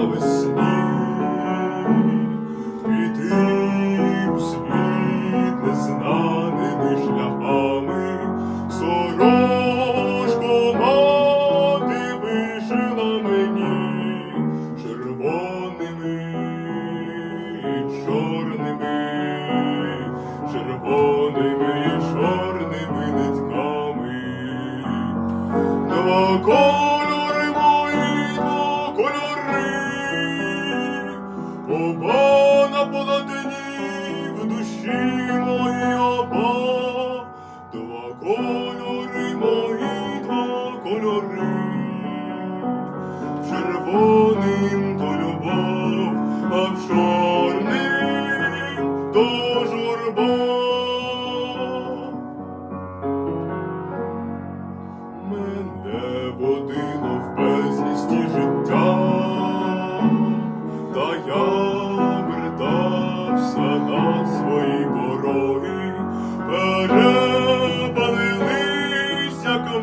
навесні, іти у світ незнаними шляхами, сорочку мати вишила мені червоними і чорними, червоними і чорними нитками. Два два червоним то любов, а в чорним то журба. Мене водило в безвісті життя, та я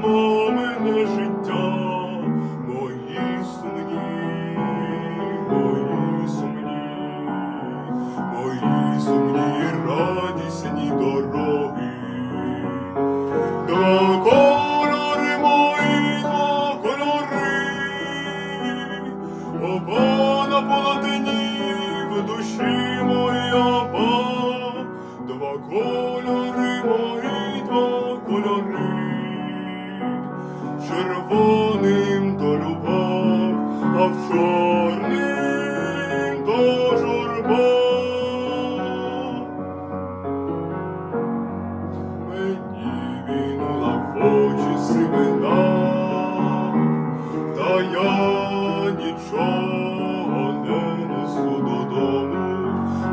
як мамине життя, мої сумні, мої сумні, мої червоним то любов, а в чорним то журба. Мені вінула в очі сивина, та я нічого не несу додому,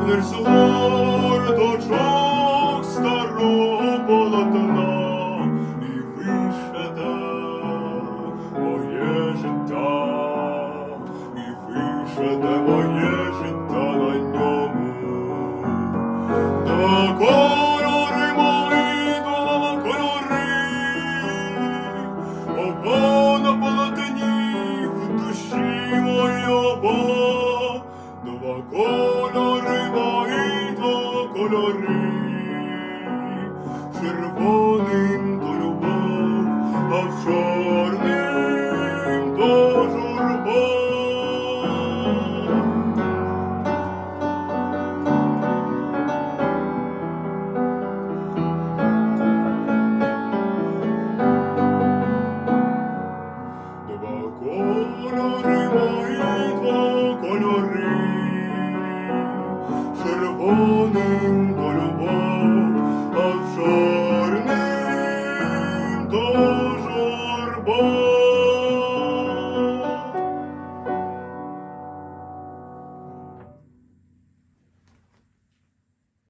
лиш згорточок вишите моє життя на ньому. Два кольори мої, два кольори, на полотні в душі мої оба, два кольори. Червоним то любов, а в кольори мої два кольори червоним.